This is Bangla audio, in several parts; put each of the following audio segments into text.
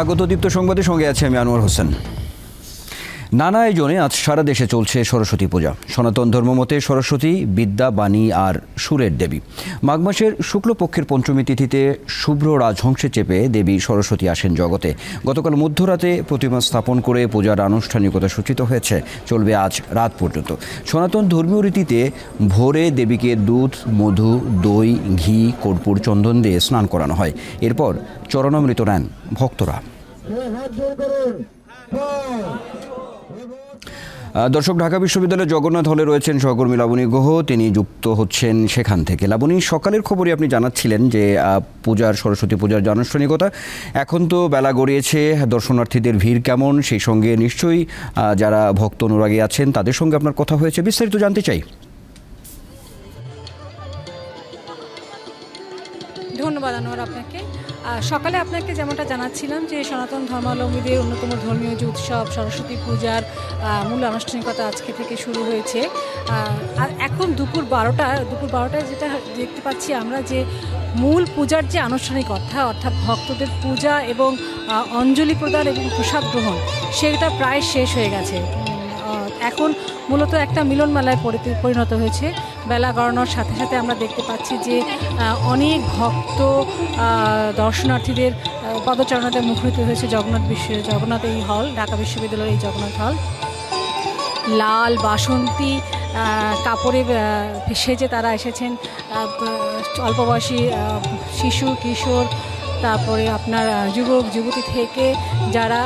স্বাগত দীপ্ত সংবাদের সঙ্গে আছে আমি আনোয়ার হোসেন। নানা আয়োজনে আজ সারা দেশে চলছে সরস্বতী পূজা। সনাতন ধর্মমতে সরস্বতী, বিদ্যা, বাণী আর সুরের দেবী। মাঘ মাসের শুক্লপক্ষের পঞ্চমী তিথিতে শুভ্র রাজহংসে চেপে দেবী সরস্বতী আসেন জগতে। গতকাল মধ্যরাতে প্রতিমা স্থাপন করে পূজার আনুষ্ঠানিকতা সূচিত হয়েছে। চলবে আজ রাত পর্যন্ত। সনাতন ধর্মীয় রীতিতে ভোরে দেবীকে দুধ, মধু, দই, ঘি, কর্পূর, চন্দন দিয়ে স্নান করানো হয়। এরপর চরণামৃত নেন ভক্তরা। দর্শক ঢাকা বিশ্ববিদ্যালয়ের জগন্নাথ হলে রয়েছেন সহকর্মী লাবণী গুহ। তিনি যুক্ত হচ্ছেন সেখান থেকে। লাবণী সকালের খবরই আপনি জানাচ্ছিলেন যে পূজার সরস্বতী পূজার যে আনুষ্ঠানিকতা এখন তো বেলা গড়িয়েছে দর্শনার্থীদের ভিড় কেমন? সেই সঙ্গে নিশ্চয়ই যারা ভক্ত অনুরাগী আছেন তাদের সঙ্গে আপনার কথা হয়েছে। বিস্তারিত জানতে চাই। ধন্যবাদ আনোয়ার আপনাকে। সকালে আপনাকে যেমনটা জানাচ্ছিলাম যে সনাতন ধর্মাবলম্বীদের অন্যতম ধর্মীয় যে উৎসব, সরস্বতী পূজার মূল আনুষ্ঠানিকতা আজকে থেকে শুরু হয়েছে। আর এখন দুপুর বারোটা, দুপুর বারোটায় যেটা দেখতে পাচ্ছি আমরা যে মূল পূজার যে আনুষ্ঠানিকতা অর্থাৎ ভক্তদের পূজা এবং অঞ্জলি প্রদান এবং প্রসাদ গ্রহণ, সেটা প্রায় শেষ হয়ে গেছে। এখন মূলত একটা মিলন মেলায় পরিণত হয়েছে। বেলা গড়ানোর সাথে সাথে আমরা দেখতে পাচ্ছি যে অনেক ভক্ত দর্শনার্থীদের পদচারণাতে মুখরিত হয়েছে জগন্নাথ বিশ্ব, জগন্নাথ এই হল, ঢাকা বিশ্ববিদ্যালয়ের এই জগন্নাথ হল। লাল বাসন্তী কাপড়ে সেজে তারা এসেছেন। অল্প বয়সী শিশু, কিশোর তারপরে আপনার যুবক, যুবতী থেকে যারা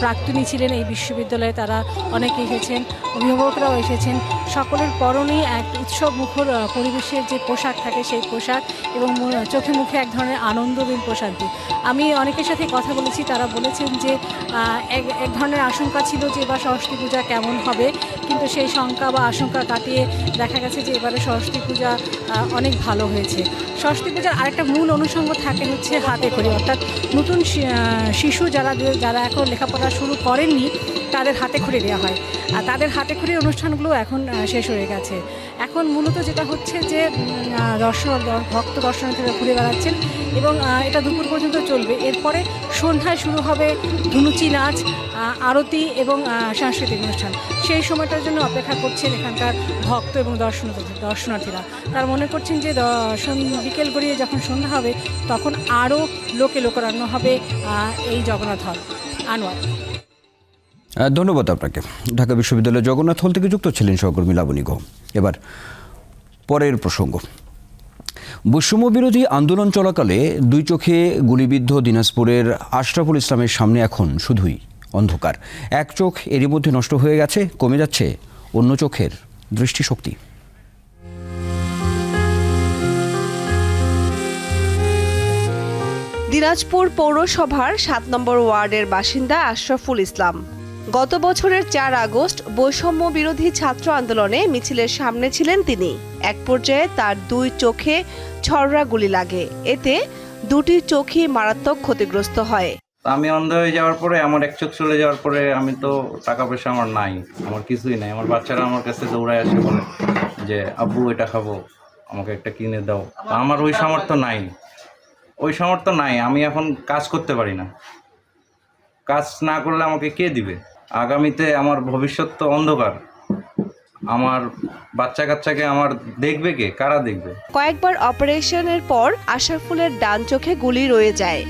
প্রাক্তনী ছিলেন এই বিশ্ববিদ্যালয়ে তারা অনেকে এসেছেন, অভিভাবকরাও এসেছেন। সকলের পরনেই এক উৎসব মুখর পরিবেশের যে পোশাক থাকে সেই পোশাক এবং চোখে মুখে এক ধরনের আনন্দ এবং প্রশান্তি আমি অনেকের সাথে কথা বলেছি, তারা বলেছেন যে এক এক ধরনের আশঙ্কা ছিল যে এবার সরস্বতী পূজা কেমন হবে, কিন্তু সেই শঙ্কা বা আশঙ্কা কাটিয়ে দেখা গেছে যে এবারে সরস্বতী পূজা অনেক ভালো হয়েছে। সরস্বতী পূজার আরেকটা মূল অনুষঙ্গ থাকে হচ্ছে হাতে করে অর্থাৎ নতুন শিশু যারা যারা এখন লেখাপড়া শুরু করেননি তাদের হাতে খড়ি দেওয়া হয়। আর তাদের হাতে খড়ির অনুষ্ঠানগুলো এখন শেষ হয়ে গেছে। এখন মূলত যেটা হচ্ছে যে দর্শন ভক্ত দর্শনার্থীরা ঘুরে বেড়াচ্ছেন এবং এটা দুপুর পর্যন্ত চলবে। এরপরে সন্ধ্যায় শুরু হবে ধুনুচি নাচ আরতি এবং সাংস্কৃতিক অনুষ্ঠান। সেই সময়টার জন্য অপেক্ষা করছেন এখানকার ভক্ত এবং দর্শন, দর্শনার্থীরা। তার মনে করছেন যে বিকেল গড়িয়ে যখন সন্ধ্যা হবে, তখন আরও লোকে লোকারণ্য হবে এই জগন্নাথ হল। আনোয়ার। ধন্যবাদ আপনাকে। ঢাকা বিশ্ববিদ্যালয়ের জগন্নাথ হল থেকে যুক্ত ছিলেন সহকর্মী লাবণী গুহ এবার পরের প্রসঙ্গ। বৈষম্য বিরোধী আন্দোলন চলাকালে দুই চোখে গুলিবিদ্ধ দিনাজপুরের আশরাফুল ইসলামের সামনে এখন শুধুই অন্ধকার। এক চোখ এরই মধ্যে নষ্ট হয়ে গেছে, কমে যাচ্ছে অন্য চোখের দৃষ্টিশক্তি। দিনাজপুর পৌরসভার সাত নম্বর ওয়ার্ডের বাসিন্দা আশরাফুল ইসলাম। গত বছরের চার আগস্ট বৈষম্য বিরোধী ছাত্র আন্দোলনে মিছিলের সামনে ছিলেন তিনি। এক পর্যায়ে তার দুই চোখে ছড়রা গুলি লাগে। এতে দুটি চোখই মারাত্মক ক্ষতিগ্রস্ত হয়। আমি অন্ধ হয়ে যাওয়ার পরে, আমার এক চোখ চলে যাওয়ার পরে আমি তো টাকা পয়সা আমার নাই, আমার কিছুই নাই। আমার বাচ্চারা আমার কাছে দৌড়ায় আসে বলে যে, আব্বু, এটা খাব, আমাকে একটা কিনে দাও। আমার ওই সামর্থ্য নাই। ওই সামর্থ্য নাই, আমি এখন কাজ করতে পারি না। কাজ না করলে আমাকে কে দিবে? আগামীতে আমার ভবিষ্যৎ তো অন্ধকার। আমার বাচ্চা কাচ্চাকে আমার দেখবে কে? কারা দেখবে? কয়েকবার অপারেশনের পর আশরাফুলের ডান চোখে গুলি রয়ে যায়।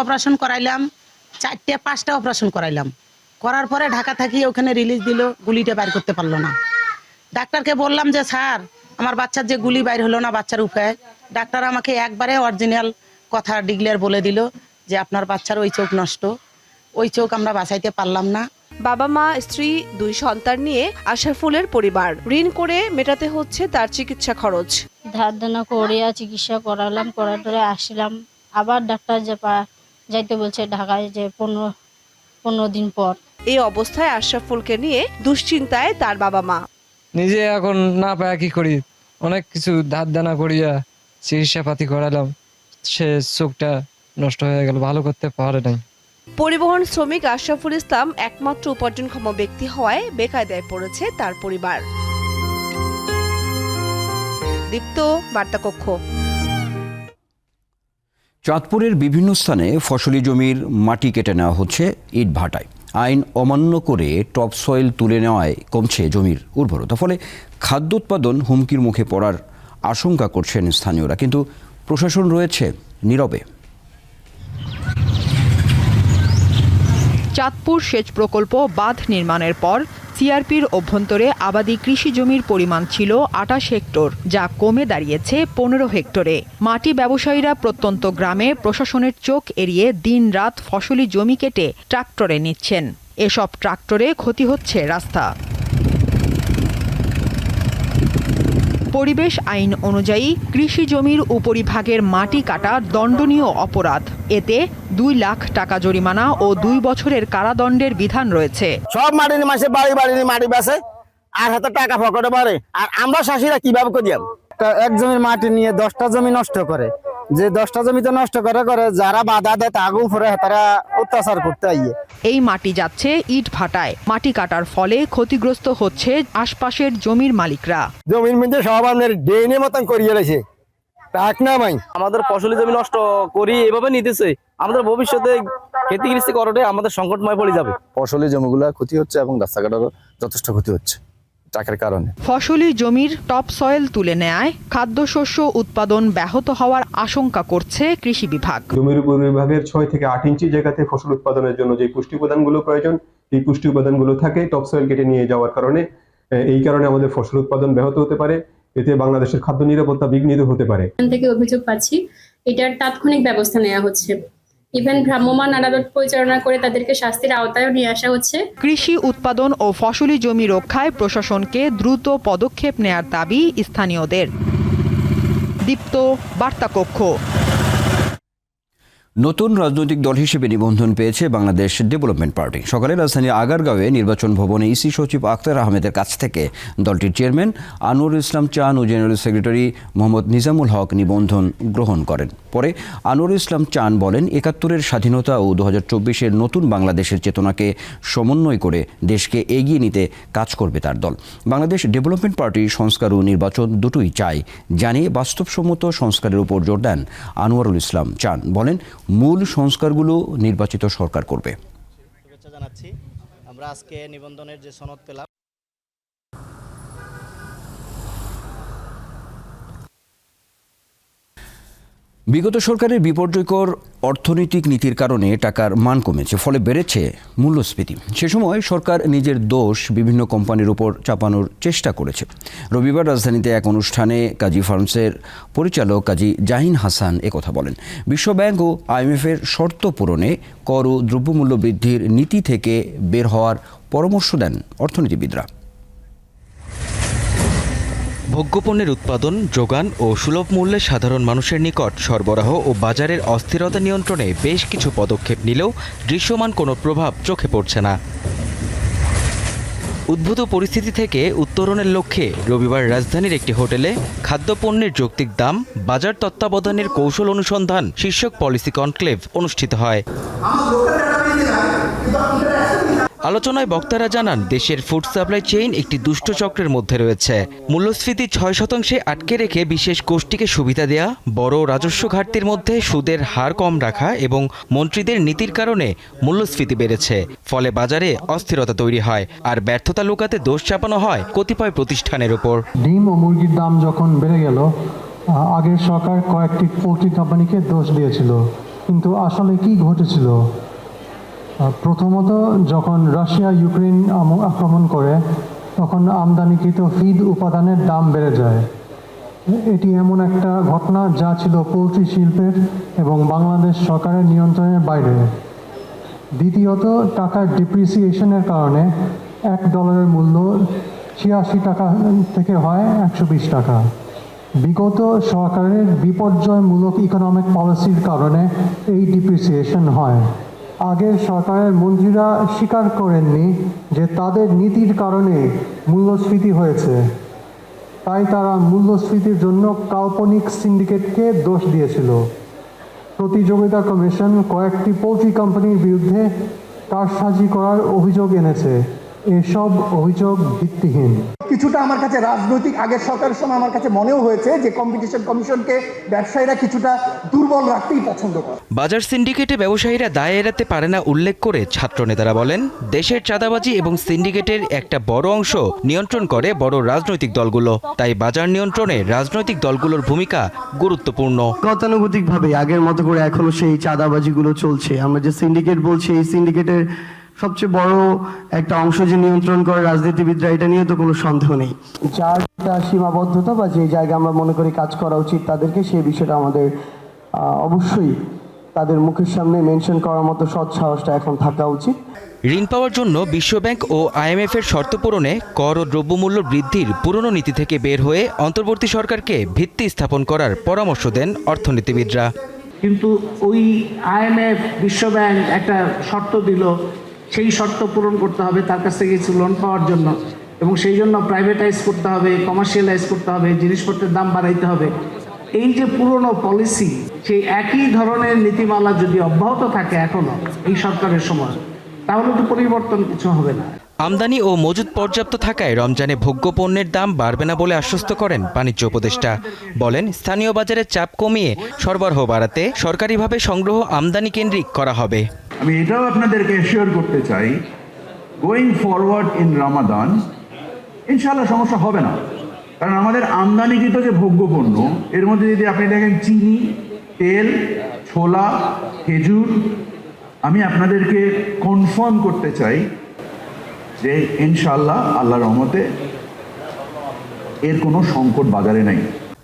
অপারেশন করাইলাম চারটে পাঁচটা অপারেশন করাইলাম। করার পরে ঢাকা থাকি ওখানে রিলিজ দিল গুলিটা বাইর করতে পারল না। ডাক্তারকে বললাম যে স্যার আমার বাচ্চার যে গুলি বাইর হলো না বাচ্চার উপায় ডাক্তার আমাকে একবারে অরিজিনাল কথা ডিগলেয়ার বলে দিল। যে আপনার বাচ্চার ওই চোখ নষ্ট ওই চোখ আমরা বাঁচাইতে পারলাম না। বাবা মা স্ত্রী দুই সন্তান নিয়ে আশরাফুলের পরিবার। ঋণ করে মেটাতে হচ্ছে তার চিকিৎসা খরচ। ধার দেনা করিয়া চিকিৎসা করালাম করার পরে আসলাম। আবার ডাক্তার যে যাইতে বলছে ঢাকায় যে পনেরো পনেরো দিন পর। এই অবস্থায় আশরাফুলকে নিয়ে দুশ্চিন্তায় তার বাবা মা। নিজে এখন না পায় কি করি? অনেক কিছু ধার দানা করিয়া চিকিৎসা পাতি করালাম। সে চোখটা নষ্ট হয়ে গেল ভালো করতে পারে নাই। পরিবহন শ্রমিক আশরাফুল ইসলাম একমাত্র উপার্জনক্ষম ব্যক্তি হওয়ায় বেকায়দায় পড়েছে তার পরিবার। দীপ্ত বার্তাকক্ষ। চাঁদপুরের বিভিন্ন স্থানে ফসলি জমির মাটি কেটে নেওয়া হচ্ছে ইট ভাটায়। আইন অমান্য করে টপ সয়েল তুলে নেওয়ায় কমছে জমির উর্বরতা ফলে খাদ্য উৎপাদন হুমকির মুখে পড়ার আশঙ্কা করছেন স্থানীয়রা। কিন্তু প্রশাসন রয়েছে নীরবে। চাঁদপুর সেচ প্রকল্প বাঁধ নির্মাণের পর সিআরপির অভ্যন্তরে আবাদি কৃষি জমির পরিমাণ ছিল আটাশ হেক্টর, যা কমে দাঁড়িয়েছে পনেরো হেক্টরে। মাটি ব্যবসায়ীরা প্রত্যন্ত গ্রামে প্রশাসনের চোখ এড়িয়ে দিনরাত ফসলি জমি কেটে ট্রাক্টরে নিচ্ছেন। এসব ট্রাক্টরে ক্ষতি হচ্ছে রাস্তা। পরিবেশ আইন অনুযায়ী কৃষি জমির উপরিভাগের মাটি কাটা দণ্ডনীয় অপরাধ। এতে দুই লাখ টাকা জরিমানা ও দুই বছরের কারাদণ্ডের বিধান রয়েছে। সব মাটি মাসে বাড়ি বাড়ি নিয়ে মাটি বেছে আর হাতে টাকা ফকটে পারে আর আমরা শাসীরা কীভাবে করি? এক জমির মাটি নিয়ে দশটা জমি নষ্ট করে। যে দশটা জমিতে নষ্ট করে করে যারা বাধা দেয় তাকে উপরে তারা অত্যাচার করতে আইয়ে। এই মাটি যাচ্ছে ইট ভাটায়। মাটি কাটার ফলে ক্ষতিগ্রস্ত হচ্ছে আশপাশের জমির মালিকরা। জমির মধ্যে সব আপনার ডেনে মতন করিয়ে রয়েছে টাক না মাই আমাদের ফসলি জমি নষ্ট করি এভাবে নিতেছে। আমাদের ভবিষ্যতে খেতে গৃষ্টি করাটাই আমাদের সংকটময় পড়ে যাবে। ফসলি জমিগুলো ক্ষতি হচ্ছে এবং রাস্তাঘাটেরও যথেষ্ট ক্ষতি হচ্ছে। টাকার কারণে। ফসলি জমির টপ সয়েল তুলে নেয় খাদ্যশস্য উৎপাদন ব্যাহত হওয়ার আশঙ্কা করছে কৃষি বিভাগ। জমির উপর বিভাগের ছয় থেকে আট ইঞ্চি জায়গাতে ফসল উৎপাদনের জন্য যে পুষ্টি উপাদানগুলো প্রয়োজন এই পুষ্টি উপাদানগুলো থাকে টপসয়েল কেটে নিয়ে যাওয়ার কারণে। এই কারণে আমাদের ফসল উৎপাদন ব্যাহত হতে পারে। এতে বাংলাদেশের খাদ্য নিরাপত্তা বিঘ্নিত হতে পারে। এখান থেকে অভিযোগ পাচ্ছি এটার তাৎক্ষণিক ব্যবস্থা নেওয়া হচ্ছে। ইভেন ভ্রাম্যমাণ আদালত পরিচালনা করে তাদেরকে শাস্তির আওতায়ও নিয়ে আসা হচ্ছে। কৃষি, উৎপাদন ও ফসলি জমি রক্ষায় প্রশাসনকে দ্রুত পদক্ষেপ নেয়ার দাবি স্থানীয়দের। দীপ্ত, বার্তাকক্ষ। নতুন রাজনৈতিক দল হিসেবে নিবন্ধন পেয়েছে বাংলাদেশ ডেভেলপমেন্ট পার্টি সকালে রাজধানীর আগারগাঁওয়ে নির্বাচন ভবনে ইসি সচিব আখতার আহমেদের কাছ থেকে দলটির চেয়ারম্যান আনোয়ার ইসলাম চান ও জেনারেল সেক্রেটারি মোহাম্মদ নিজামুল হক নিবন্ধন গ্রহণ করেন। পরে আনোয়ার ইসলাম চান বলেন, একাত্তরের স্বাধীনতা ও দু হাজার নতুন বাংলাদেশের চেতনাকে সমন্বয় করে দেশকে এগিয়ে নিতে কাজ করবে তার দল। বাংলাদেশ ডেভেলপমেন্ট পার্টি সংস্কার ও নির্বাচন দুটোই চায়, জানিয়ে বাস্তবসম্মত সংস্কারের উপর জোর দেন আনোয়ারুল ইসলাম চান। বলেন মূল সংস্কারগুলো নির্বাচিত সরকার করবে। আমরা আজকে নিবন্ধনের যে সনদ পেলাম বিগত সরকারের বিপর্যয়কর অর্থনৈতিক নীতির কারণে টাকার মান কমেছে, ফলে বেড়েছে মূল্যস্ফীতি। সে সময় সরকার নিজের দোষ বিভিন্ন কোম্পানির উপর চাপানোর চেষ্টা করেছে। রবিবার রাজধানীতে এক অনুষ্ঠানে কাজী ফার্মসের পরিচালক কাজী জাহিন হাসান একথা বলেন। বিশ্বব্যাংক ও আইএমএফের শর্ত পূরণে কর ও দ্রব্যমূল্য বৃদ্ধির নীতি থেকে বের হওয়ার পরামর্শ দেন অর্থনীতিবিদরা। ভোগ্যপণ্যের উৎপাদন, যোগান ও সুলভ মূল্যে সাধারণ মানুষের নিকট সরবরাহ ও বাজারের অস্থিরতা নিয়ন্ত্রণে বেশ কিছু পদক্ষেপ নিলেও দৃশ্যমান কোনো প্রভাব চোখে পড়ছে না। উদ্ভূত পরিস্থিতি থেকে উত্তরণের লক্ষ্যে রবিবার রাজধানীর একটি হোটেলে খাদ্যপণ্যের যৌক্তিক দাম, বাজার তত্ত্বাবধানের কৌশল অনুসন্ধান শীর্ষক পলিসি কনক্লেভ অনুষ্ঠিত হয়। আলোচনায় বক্তারা জানান, দেশের ফুড সাপ্লাই চেইন একটি দুষ্ট চক্রের মধ্যে রয়েছে। মূল্যস্ফীতি ছয় শতাংশে আটকে রেখে বিশেষ গোষ্ঠীকে সুবিধা দেয়া, বড় রাজস্ব ঘাটতির মধ্যে সুদের হার কম রাখা এবং মন্ত্রীদের নীতির কারণে মূল্যস্ফীতি বেড়েছে। ফলে বাজারে অস্থিরতা তৈরি হয় আর ব্যর্থতা লুকাতে দোষ চাপানো হয় কতিপয় প্রতিষ্ঠানের উপর ডিম ও মুরগির দাম যখন বেড়ে গেল আগের সরকার কয়েকটি পোলট্রি কোম্পানিকে দোষ দিয়েছিল, কিন্তু আসলে কি ঘটেছিল? প্রথমত যখন রাশিয়া ইউক্রেন আক্রমণ করে, তখন আমদানিকৃত ফিড উপাদানের দাম বেড়ে যায়। এটি এমন একটা ঘটনা যা ছিল পোলট্রি শিল্পের এবং বাংলাদেশ সরকারের নিয়ন্ত্রণের বাইরে। দ্বিতীয়ত, টাকার ডিপ্রিসিয়েশনের কারণে এক ডলারের মূল্য ছিয়াশি টাকা থেকে হয় একশো বিশ টাকা। বিগত সরকারের বিপর্যয়মূলক ইকোনমিক পলিসির কারণে এই ডিপ্রিসিয়েশন হয়। আগের সরকারের মন্ত্রীরা স্বীকার করেননি যে তাদের নীতির কারণে মূল্যস্ফীতি হয়েছে। তাই তারা মূল্যস্ফীতির জন্য কাল্পনিক সিন্ডিকেটকে দোষ দিয়েছিল। প্রতিযোগিতা কমিশন কয়েকটি পোলট্রি কোম্পানির বিরুদ্ধে কারসাজি করার অভিযোগ এনেছে। এসব অভিযোগ ভিত্তিহীন। কিছুটা আমার কাছে রাজনৈতিক আগের সরকারের সময় আমার কাছে মনেও হয়েছে যে কম্পিটিশন কমিশনকে ব্যবসায়ীরা কিছুটা দুর্বল রাখতেই পছন্দ করে। বাজার সিন্ডিকেটে ব্যবসায়ীরা দায় এড়াতে পারে না উল্লেখ করে ছাত্রনেতারা বলেন দেশের চাঁদাবাজি এবং সিন্ডিকেটের একটা বড় অংশ নিয়ন্ত্রণ করে বড় রাজনৈতিক দলগুলো। তাই বাজার নিয়ন্ত্রণে রাজনৈতিক দলগুলোর ভূমিকা গুরুত্বপূর্ণ। গতানুগতিক ভাবে আগের মতো করে এখনও সেই চাঁদাবাজিগুলো চলছে। আমরা যে সিন্ডিকেট বলছি এই সিন্ডিকেটের সবচেয়ে বড় একটা অংশ যে নিয়ন্ত্রণ করে রাজনীতিবিদরা এটা নিয়ে তো কোনো সন্দেহ নেই। যার সীমাবদ্ধতা বা যে জায়গায় আমরা মনে করি কাজ করা উচিত তাদেরকে সেই বিষয়টা আমাদের অবশ্যই তাদের মুখের সামনে মেনশন করার মতো সৎ সাহসটা এখন থাকা উচিত। ঋণ পাওয়ার জন্য বিশ্বব্যাংক ও আইএমএফ এর শর্ত পূরণে কর ও দ্রব্যমূল্য বৃদ্ধির পুরনো নীতি থেকে বের হয়ে অন্তর্বর্তী সরকারকে ভিত্তি স্থাপন করার পরামর্শ দেন অর্থনীতিবিদরা। কিন্তু ওই আইএমএফ বিশ্বব্যাংক একটা শর্ত দিল সেই শর্ত পূরণ করতে হবে, তার কাছ থেকে কিছু লোন পাওয়ার জন্য। এবং সেই জন্য প্রাইভেটাইজ করতে হবে কমার্শিয়ালাইজ করতে হবে, জিনিসপত্রের দাম বাড়াইতে হবে। এই যে পুরনো পলিসি সেই একই ধরনের নীতিমালা যদি অব্যাহত থাকে এখনও এই সরকারের সময়, তাহলে তো পরিবর্তন কিছু হবে না। আমদানি ও মজুদ পর্যাপ্ত থাকায় রমজানে ভোগ্য পণ্যের দাম বাড়বে না বলে আশ্বস্ত করেন বাণিজ্য উপদেষ্টা। বলেন, স্থানীয় বাজারে চাপ কমিয়ে সরবরাহ বাড়াতে সরকারিভাবে সংগ্রহ আমদানি কেন্দ্রিক করা হবে। আমি এটাও আপনাদেরকে এশিওর করতে চাই। গোয়িং ফরওয়ার্ড ইন রামাদান ইনশাল্লাহ সমস্যা হবে না। কারণ আমাদের আমদানিকৃত যে ভোগ্যপণ্য, এর মধ্যে যদি আপনি দেখেন চিনি, তেল, ছোলা, খেজুর, আমি আপনাদেরকে কনফার্ম করতে চাই যে ইনশাল্লাহ আল্লাহর রহমতে এর কোনো সংকট বাজারে নাই।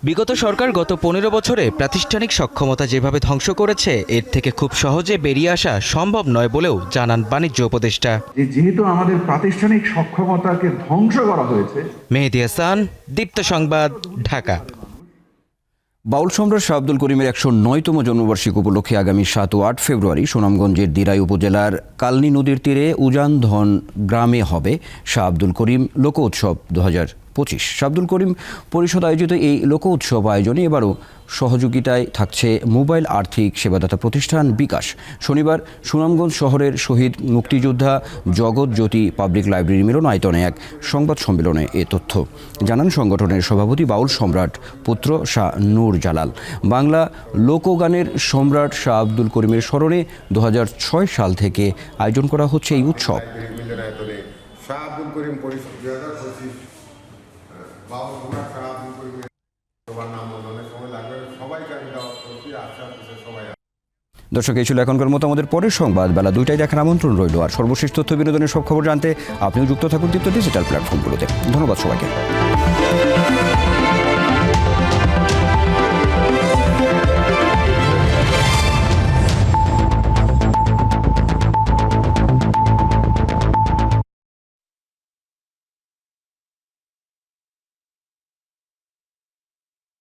বিগত সরকার গত পনেরো বছরে প্রাতিষ্ঠানিক সক্ষমতা যেভাবে ধ্বংস করেছে এর থেকে খুব সহজে বেরিয়ে আসা সম্ভব নয় বলেও জানান বাণিজ্য উপদেষ্টা। যেহেতু আমাদের প্রাতিষ্ঠানিক সক্ষমতাকে ধ্বংস করা হয়েছে মেহেদি হাসান দীপ্ত সংবাদ ঢাকা। বাউল সম্রাট শাহ আব্দুল করিমের একশো নয়তম জন্মবার্ষিকী উপলক্ষে আগামী সাত ও আট ফেব্রুয়ারি সুনামগঞ্জের দিরাই উপজেলার কালনি নদীর তীরে উজানধন গ্রামে হবে শাহ আব্দুল করিম লোক উৎসব দু হাজার পঁচিশ। শাহ আব্দুল করিম পরিষদ আয়োজিত এই লোক উৎসব আয়োজনে এবারও সহযোগিতায় থাকছে মোবাইল আর্থিক সেবাদাতা প্রতিষ্ঠান বিকাশ। শনিবার সুনামগঞ্জ শহরের শহীদ মুক্তিযোদ্ধা জগৎ জ্যোতি পাবলিক লাইব্রেরি মিলন আয়তনে এক সংবাদ সম্মেলনে এ তথ্য। জানান সংগঠনের সভাপতি বাউল সম্রাট পুত্র শাহ নূর জালাল। বাংলা লোকগানের সম্রাট শাহ আব্দুল করিমের স্মরণে দু হাজার ছয় সাল থেকে আয়োজন করা হচ্ছে এই উৎসব। শাহ আব্দুল করিম পরিষদ খারাপ করবে সবার নাম সময় লাগবে। সবাইকে আমি দাওয়াত করছি আশা করছি সবাই দর্শক, এই ছিল এখনকার মতো আমাদের পরের সংবাদ। বেলা দুইটায় দেখার আমন্ত্রণ রইল। আর সর্বশেষ তথ্য বিনোদনের সব খবর জানতে আপনিও যুক্ত থাকুন দীপ্ত ডিজিটাল প্ল্যাটফর্মগুলোতে। ধন্যবাদ সবাইকে।